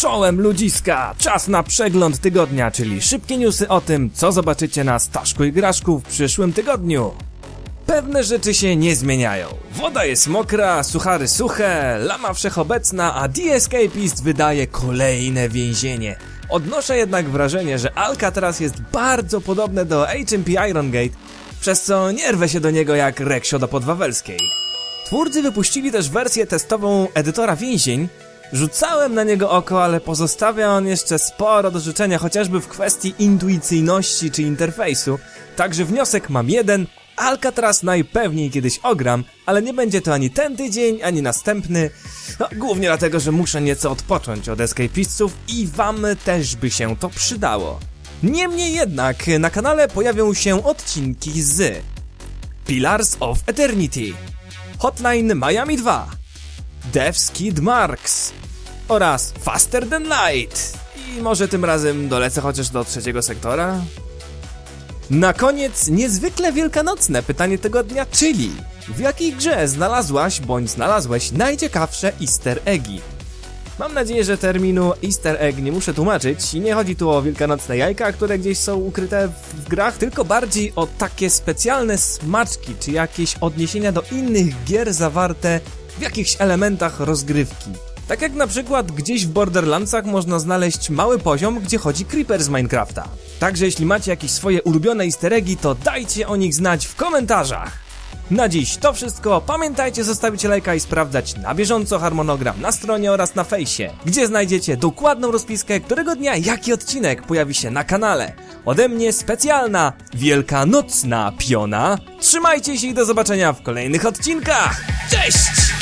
Czołem ludziska! Czas na przegląd tygodnia, czyli szybkie newsy o tym, co zobaczycie na Staszku i Graszku w przyszłym tygodniu. Pewne rzeczy się nie zmieniają. Woda jest mokra, suchary suche, lama wszechobecna, a The Escapist wydaje kolejne więzienie. Odnoszę jednak wrażenie, że Alcatraz jest bardzo podobne do HMP Iron Gate, przez co nie rwę się do niego jak Reksio do podwawelskiej. Twórcy wypuścili też wersję testową edytora więzień. Rzucałem na niego oko, ale pozostawia on jeszcze sporo do życzenia, chociażby w kwestii intuicyjności czy interfejsu. Także wniosek mam jeden. Alcatraz najpewniej kiedyś ogram, ale nie będzie to ani ten tydzień, ani następny. No, głównie dlatego, że muszę nieco odpocząć od escapistów i wam też by się to przydało. Niemniej jednak na kanale pojawią się odcinki z Pillars of Eternity, Hotline Miami 2, Dev's Kid Marks oraz Faster Than Light. I może tym razem dolecę chociaż do trzeciego sektora? Na koniec niezwykle wielkanocne pytanie tego dnia, czyli w jakiej grze znalazłaś bądź znalazłeś najciekawsze easter eggi? Mam nadzieję, że terminu easter egg nie muszę tłumaczyć i nie chodzi tu o wielkanocne jajka, które gdzieś są ukryte w grach, tylko bardziej o takie specjalne smaczki, czy jakieś odniesienia do innych gier zawarte w jakichś elementach rozgrywki. Tak jak na przykład gdzieś w Borderlandsach można znaleźć mały poziom, gdzie chodzi Creeper z Minecrafta. Także jeśli macie jakieś swoje ulubione easter eggi, to dajcie o nich znać w komentarzach. Na dziś to wszystko. Pamiętajcie zostawić lajka i sprawdzać na bieżąco harmonogram na stronie oraz na fejsie, gdzie znajdziecie dokładną rozpiskę, którego dnia jaki odcinek pojawi się na kanale. Ode mnie specjalna, wielkanocna piona. Trzymajcie się i do zobaczenia w kolejnych odcinkach. Cześć!